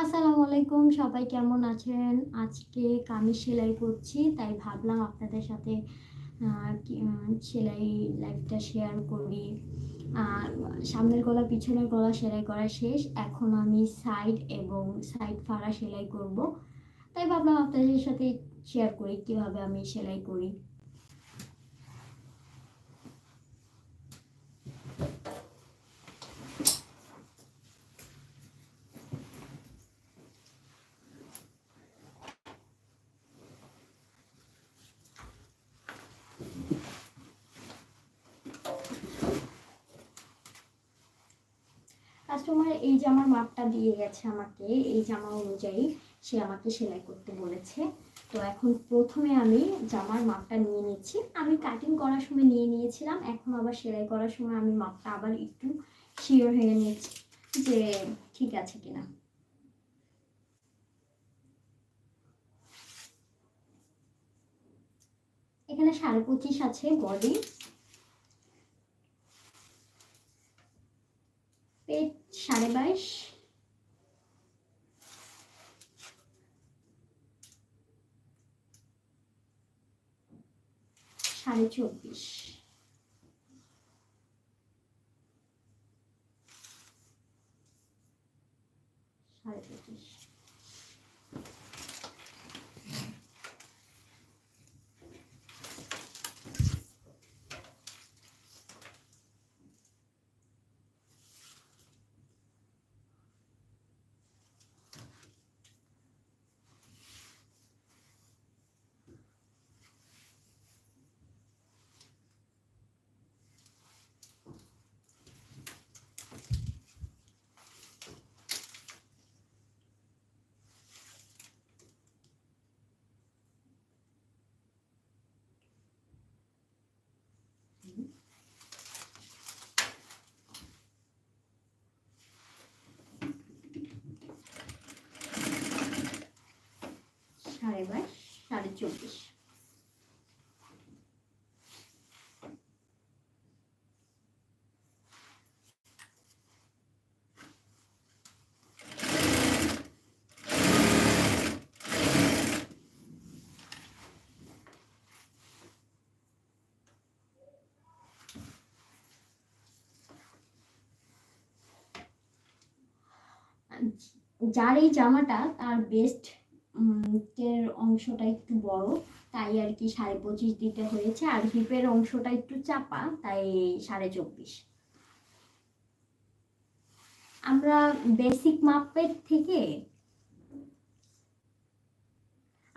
আসসালামু আলাইকুম, সবাই কেমন আছেন? আজকে কামিজ সেলাই করছি, তাই ভাবলাম আপনাদের সাথে সেলাই লাইফটা শেয়ার করি। সামনের গলা, পিছনের গলা সেলাই করা শেষ, এখন আমি সাইড এবং সাইড ফাড়া সেলাই করব। তাই ভাবলাম আপনাদের সাথে শেয়ার করি, কীভাবে আমি সেলাই করি। কাস্টমার এই জামার মাপটা দিয়ে গেছে আমাকে, এই জামা অনুযায়ী সে আমাকে সেলাই করতে বলেছে। তো এখন প্রথমে আমি জামার মাপটা নিয়ে নিচ্ছি। আমি কাটিং করার সময় নিয়ে নিয়েছিলাম, এখন আবার সেলাই করার সময় আমি মাপটা আবার একটু শিওর হয়ে নিচ্ছি যে ঠিক আছে কিনা। এখানে সাড়ে পঁচিশ আছে বডি পেট সাড়ে বাইশ। সাড়ে চব্বিশ সাড়ে পঁচিশ সাড়ে বাইশ সাড়ে চব্বিশ। যার এই জামাটা তার বেস্ট এর অংশটা একটু বড়, তাই আর কি সাড়ে পঁচিশ দিতে হয়েছে, আর হিপের অংশটা একটু চাপা, তাই সাড়ে চব্বিশ। আমরা বেসিক মাপের থেকে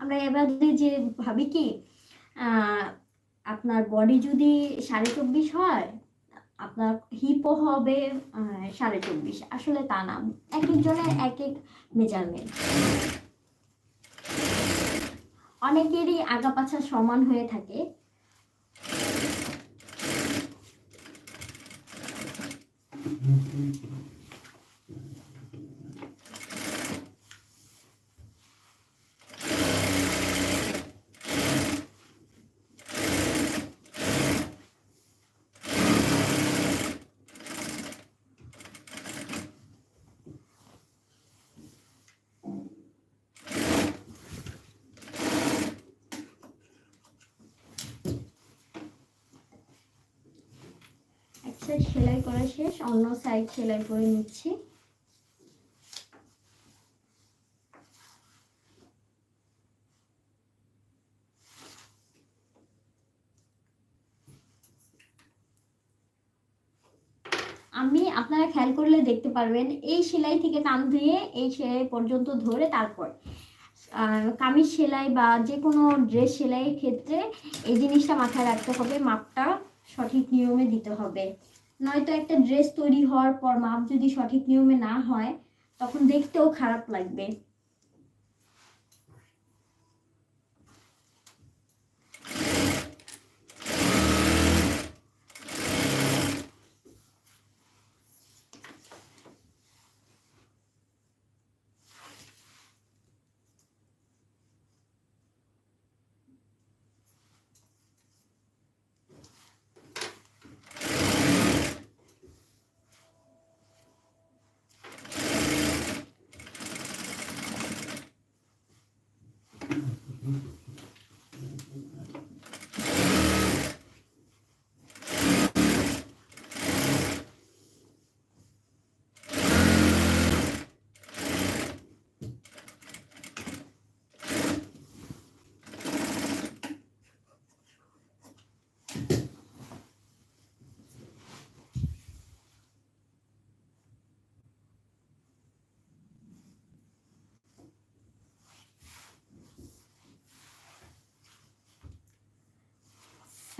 আমরা এবারে যে ভাবি কি আপনার বডি যদি সাড়ে চব্বিশ হয়, আপনার হিপও হবে সাড়ে চব্বিশ। আসলে তা না, এক একজনের এক এক মেজারমেন্ট অনেকেরই আগাপাছা সমান হয়ে থাকে। সাইড সেলাই করা শেষ, অন্য সাইড সেলাই করে নিচ্ছি। আমি, আপনারা খেয়াল করলে দেখতে পারবেন, এই সেলাই থেকে টান দিয়ে এই সেলাই পর্যন্ত ধরে তারপর কামিজ সেলাই বা যে কোনো ড্রেস সেলাইয়ের ক্ষেত্রে এই জিনিসটা মাথায় রাখতে হবে, মাপটা সঠিক নিয়মে দিতে হবে। নয়তো একটা ড্রেস তৈরি হওয়ার পর মাপ যদি সঠিক নিয়মে না হয়, তখন দেখতেও খারাপ লাগবে।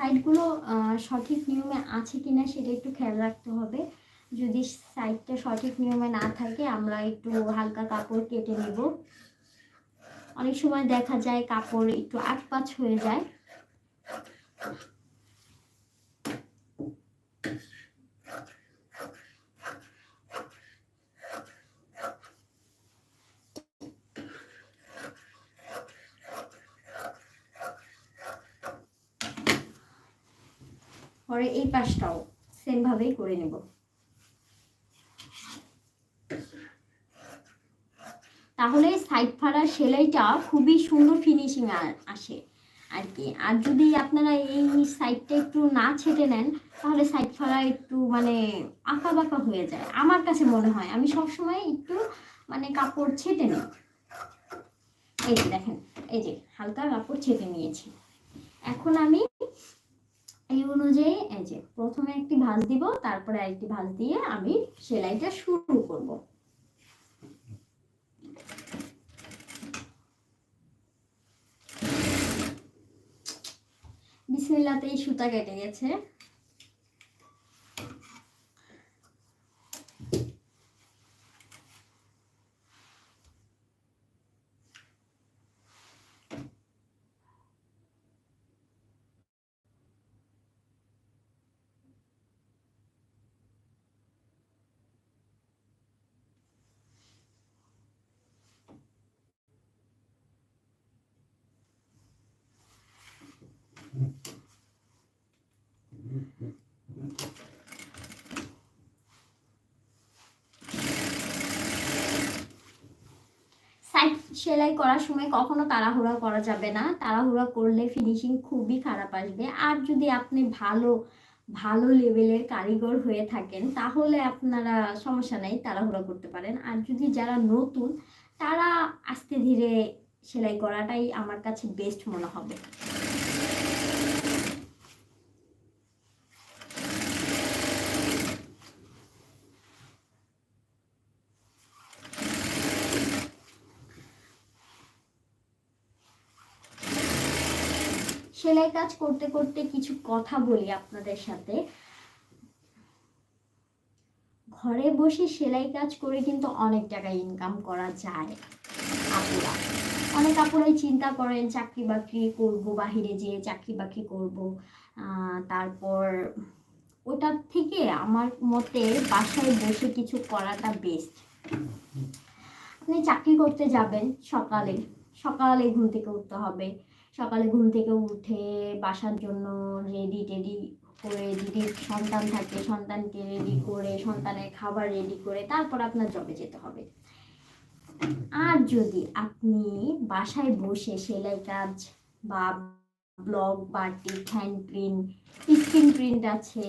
সাইডগুলো সঠিক নিয়মে আছে কি না সেটা একটু খেয়াল রাখতে হবে। যদি সাইডটা সঠিক নিয়মে না থাকে, আমরা একটু হালকা কাপড় কেটে নেব। অনেক সময় দেখা যায় কাপড় একটু আটপাচ হয়ে যায়। পরে এই পাশটাও সেম ভাবেই করে নেব। তাহলে সাইড ফাড়া সেলাইটা খুবই সুন্দর ফিনিশিং আসে আর কি। আর যদি আপনারা এই সাইডটা একটু না ছেটে নেন, তাহলে সাইড ফাড়া একটু মানে আঁকা বাঁকা হয়ে যায়। আমার কাছে মনে হয়। আমি সবসময় একটু মানে কাপড় ছেটে নিই। এই যে দেখেন, এই যে হালকা কাপড় ছেটে নিয়েছি। এখন আমি এই অনুযায়ী এই যে প্রথমে একটি ভাঁজ দিব, তারপরে আরেকটি ভাঁজ দিয়ে আমি সেলাইটা শুরু করব। বিসমিল্লাতেই সুতা কেটে গেছে। সেলাই করার সময় কখনো তাড়াহুড়া করা যাবে না। তাড়াহুড়া করলে ফিনিশিং খুবই খারাপ আসবে। আর যদি আপনি ভালো ভালো লেভেলের কারিগর হয়ে থাকেন, তাহলে আপনারা সমস্যা নেই, তাড়াহুড়া করতে পারেন। আর যদি যারা নতুন, তারা আস্তে ধীরে সেলাই করাটাই আমার কাছে বেস্ট মনে হবে। সেলাই কাজ করতে করতে কিছু কথা বলি আপনাদের সাথে। ঘরে বসে সেলাই কাজ করে কিন্তু অনেক টাকা ইনকাম করা যায় আপুরা। অনেক আপুরাই চিন্তা করেন, চাকরি বাকরি করব, বাহিরে যেয়ে চাকরি বাকরি করব। তারপর ওটার থেকে আমার মতে বাসায় বসে কিছু করাটা বেস্ট আপনি চাকরি করতে যাবেন সকালে সকালে ঘুম থেকে উঠতে হবে। সকালে ঘুম থেকে উঠে বাসার জন্য রেডি টেডি করে যদি সন্তান থাকে সন্তানকে রেডি করে সন্তানের খাবার রেডি করে তারপর আপনার জবে যেতে হবে। আর যদি আপনি বাসায় বসে সেলাই কাজ বা block batik hand print screen print আছে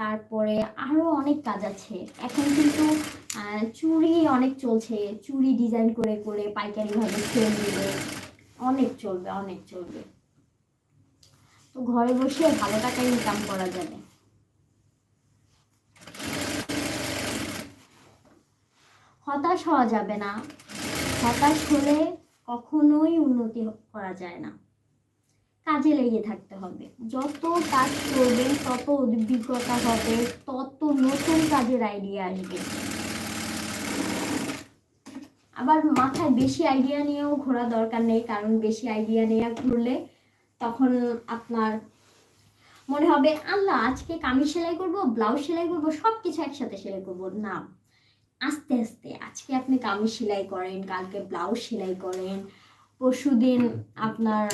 তারপরে আরও অনেক কাজ আছে। এখন কিন্তু চুড়ি অনেক চলছে। চুড়ি ডিজাইন করে করে পাইকারিভাবে সেল দিবে। অনেক চলবে অনেক চলবে। তো ঘরে বসে ভালো টাকা ইনকাম করা যাবে। হতাশ হওয়া যাবে না। হতাশ হলে কখনোই উন্নতি করা যায় না। কাজে লেগে থাকতে হবে। যত কাজ করবেন তত অভিজ্ঞতা হবে, তত নতুন কাজের আইডিয়া আসবে। আবার মাথায় বেশি আইডিয়া নিয়েও ঘোরা দরকার নেই, কারণ বেশি আইডিয়া নিয়ে ঘুরলে তখন আপনার মনে হবে, আল্লাহ, আজকে কামিজ সেলাই করব, ব্লাউজ সেলাই করব সব কিছু একসাথে সেলাই করব। না, আস্তে আস্তে, আজকে আপনি কামিজ সেলাই করেন, কালকে ব্লাউজ সেলাই করেন পরশু দিন আপনার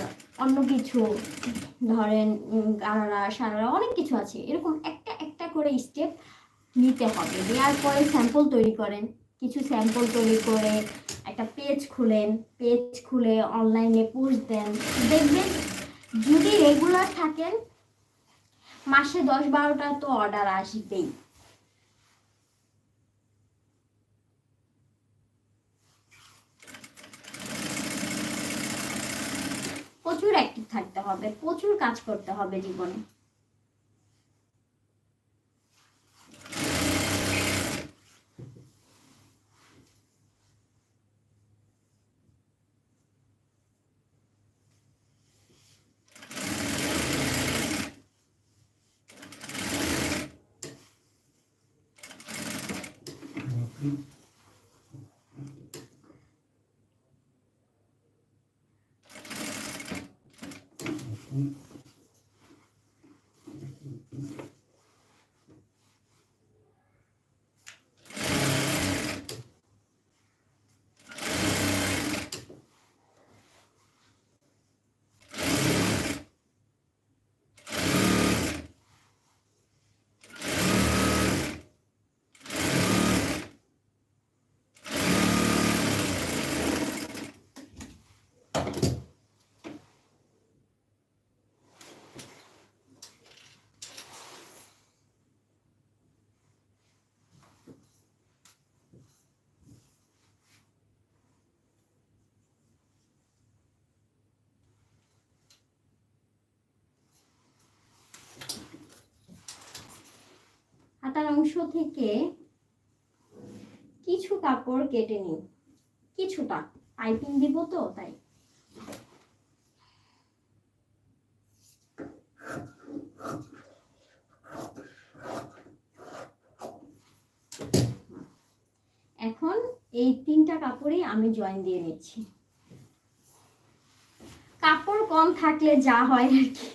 অন্য কিছু, ধরেন গারারা সারারা, অনেক কিছু আছে, এরকম একটা একটা করে স্টেপ নিতে হবে, দেওয়ার পরে স্যাম্পল তৈরি করেন। কিছু স্যাম্পল তৈরি করে একটা পেজ খুলেন পেজ খুলে অনলাইনে পোস্ট দেন। দেখবেন যদি রেগুলার থাকেন, মাসে দশ বারোটা তো অর্ডার আসবেই। প্রচুর অ্যাক্টিভ থাকতে হবে, প্রচুর কাজ করতে হবে জীবনে। হাতার অংশ থেকে কিছু কাপড় কেটে নিই কিছুটা। পাইপিং দিব তো, তাই। এখন এই তিনটা কাপড়ই আমি জয়েন দিয়ে নিচ্ছি। কাপড় কম থাকলে যা হয় আর কি।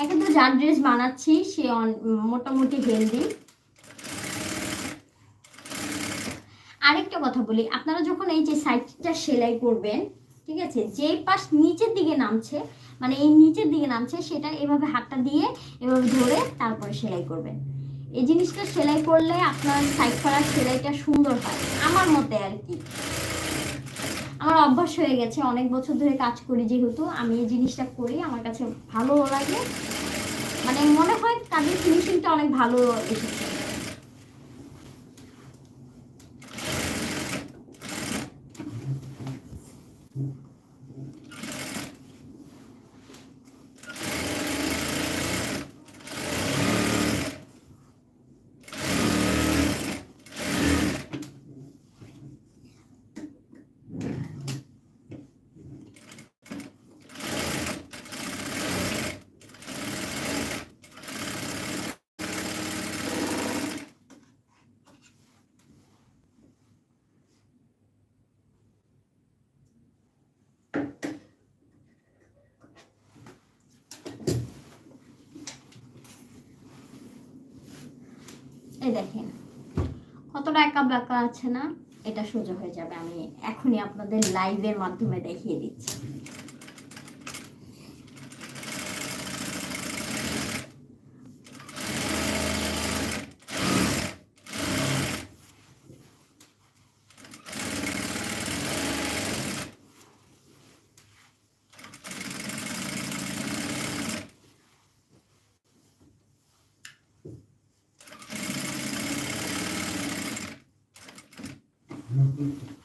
এখন তো যার ড্রেস বানাচ্ছি, সে মোটামুটি হেলদি আরেকটা কথা বলি, আপনারা যখন এই যে সাইডটা সেলাই করবেন, ঠিক আছে, যে পাশ নিচের দিকে নামছে মানে এই নিচের দিকে নামছে, সেটা এভাবে হাতটা দিয়ে এভাবে ধরে তারপরে সেলাই করবেন। এই জিনিসটা সেলাই করলে আপনার সাইড করার সেলাইটা সুন্দর হয়, আমার মতে আর কি। আমার অভ্যাস হয়ে গেছে, অনেক বছর ধরে কাজ করি যেহেতু, আমি এই জিনিসটা করি, আমার কাছে ভালো লাগে। মানে মনে হয় কাজের ফিনিশিংটা অনেক ভালো এসেছে। এই দেখেন, কতটা একা বাঁকা আছে না? এটা সোজা হয়ে যাবে, আমি এখনই আপনাদের লাইভের মাধ্যমে দেখিয়ে দিচ্ছি। দেখতে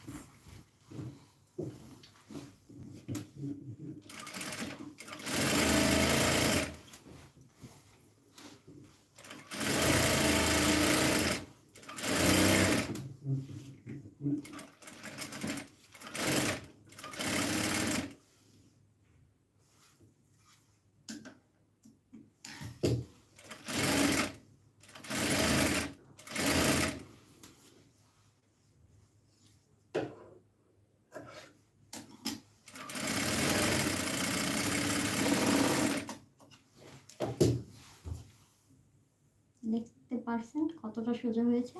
পারছেন কতটা সোজা হয়েছে?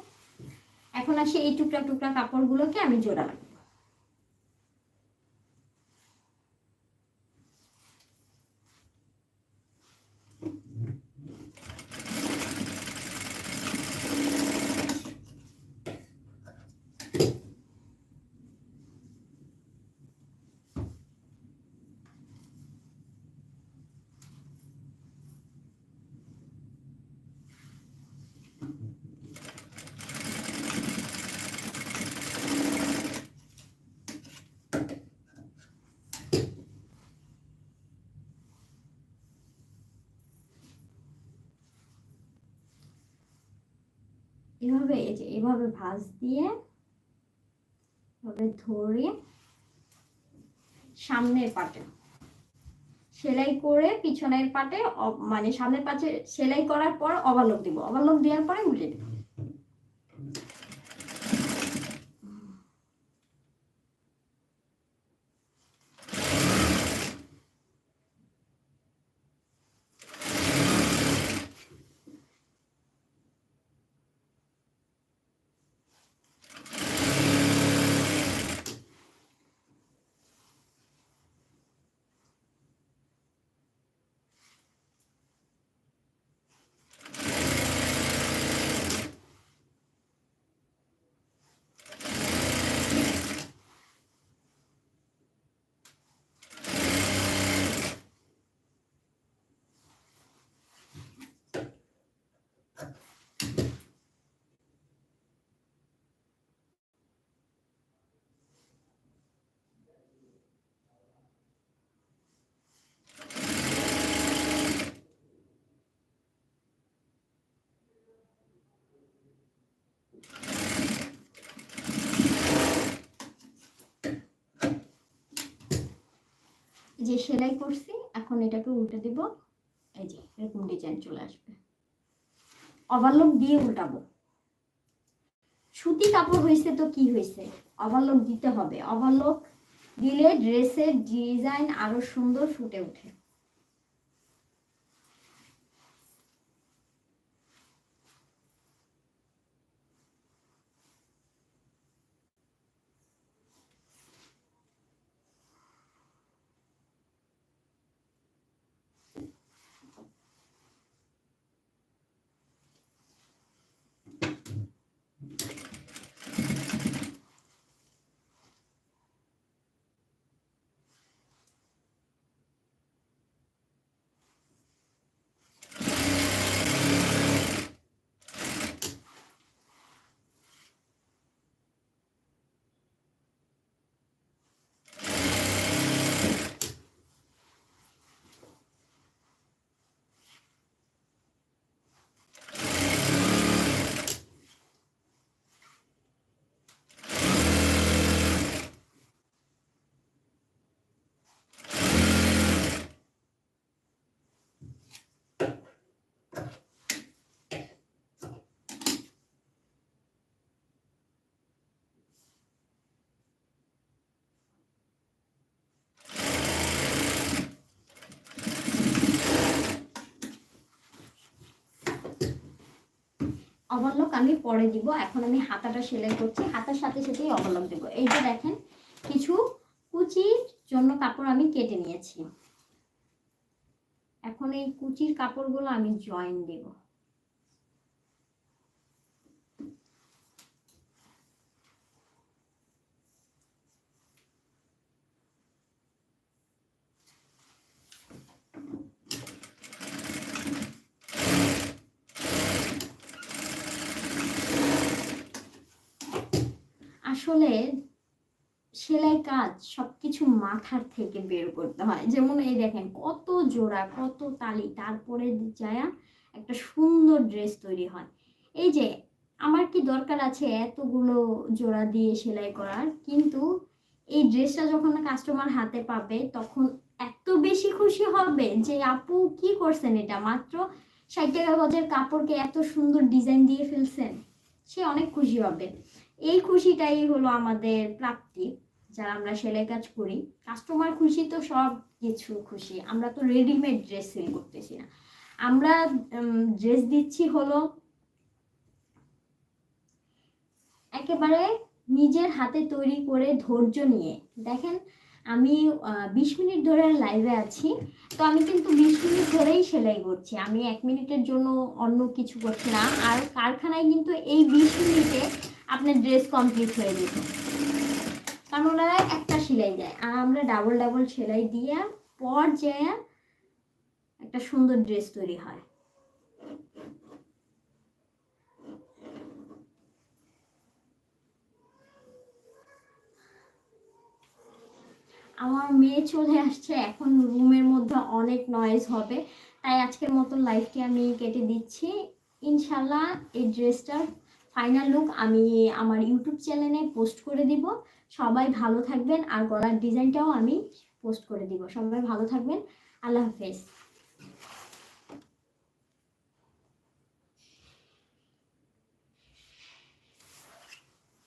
এখন আসি এই টুকরা টুকরা কাপড়গুলোকে আমি জোড়া এভাবে, এই যে এভাবে ভাঁজ দিয়ে, এভাবে ধরে সামনের পাটে। সেলাই করে পিছনের পাটে মানে সামনের পাটে সেলাই করার পর অবালক দিব। অবালক দেওয়ার পরে উল্টে দিব। যে সেলাই করছি, এখন এটাকে উল্টে দিব। এই যে, এরকম ডিজাইন চলে আসবে। ওভারলক দিয়ে উল্টাবো। সুতি কাপড় হয়েছে তো কি হয়েছে? ওভারলক দিতে হবে। ওভারলক দিলে ড্রেসের ডিজাইন আরও সুন্দর ফুটে ওঠে। ওভারলক আমি পরে দিব এখন আমি হাতাটা সেলাই করছি, হাতার সাথে সাথেই অবলক দেব। এই যে দেখেন, কিছু কুচির জন্য কাপড় আমি কেটে নিয়েছি। এখন এই কুচির কাপড়গুলো আমি জয়েন দেব। আসলে সেলাই কাজ সবকিছু মাথার থেকে বের করতে হয়। যেমন এই দেখেন, কত জোড়া, কত তালি, তারপরে যায় একটা সুন্দর ড্রেস তৈরি হয়। এই যে, আমার কি দরকার আছে এতগুলো জোড়া দিয়ে সেলাই করার? কিন্তু এই ড্রেসটা যখন কাস্টমার হাতে পাবে, তখন এত বেশি খুশি হবে যে, আপু, কি করছেন এটা? মাত্র ষাট টাকা গজের কাপড়কে এত সুন্দর ডিজাইন দিয়ে ফেলছেন? সে অনেক খুশি হবে। এই খুশিটাই হলো আমাদের প্রাপ্তি যারা আমরা সেলাই কাজ করি। কাস্টমার খুশি তো সব কিছু খুশি। আমরা তো রেডিমেড ড্রেস সেল করতেছি না। আমরা ড্রেস দিচ্ছি হলো একেবারে নিজের হাতে তৈরি করে ধৈর্য নিয়ে। দেখেন, আমি বিশ মিনিট ধরে লাইভে আছি। তো আমি কিন্তু বিশ মিনিট ধরেই সেলাই করছি। আমি এক মিনিটের জন্য অন্য কিছু করছি না। আর কারখানায় কিন্তু এই বিশ মিনিটে আপনার ড্রেস কমপ্লিট হয়ে যেত কারণ ওনারা একটা সেলাই দেয়। আর আমরা ডাবল ডাবল সেলাই দিয়ে পর যেয়ে একটা সুন্দর ড্রেস তৈরি হয়। আমার মেয়ে চলে আসছে। এখন রুমের মধ্যে অনেক নয়েজ হবে। তাই আজকের মতন লাইফটি আমি কেটে দিচ্ছি। ইনশাল্লাহ এই ড্রেসটার ফাইনাল লুক আমি আমার ইউটিউব চ্যানেলে পোস্ট করে দিব। সবাই ভালো থাকবেন আর গলার ডিজাইনটাও আমি পোস্ট করে দিব। সবাই ভালো থাকবেন। আল্লাহ হাফেজ।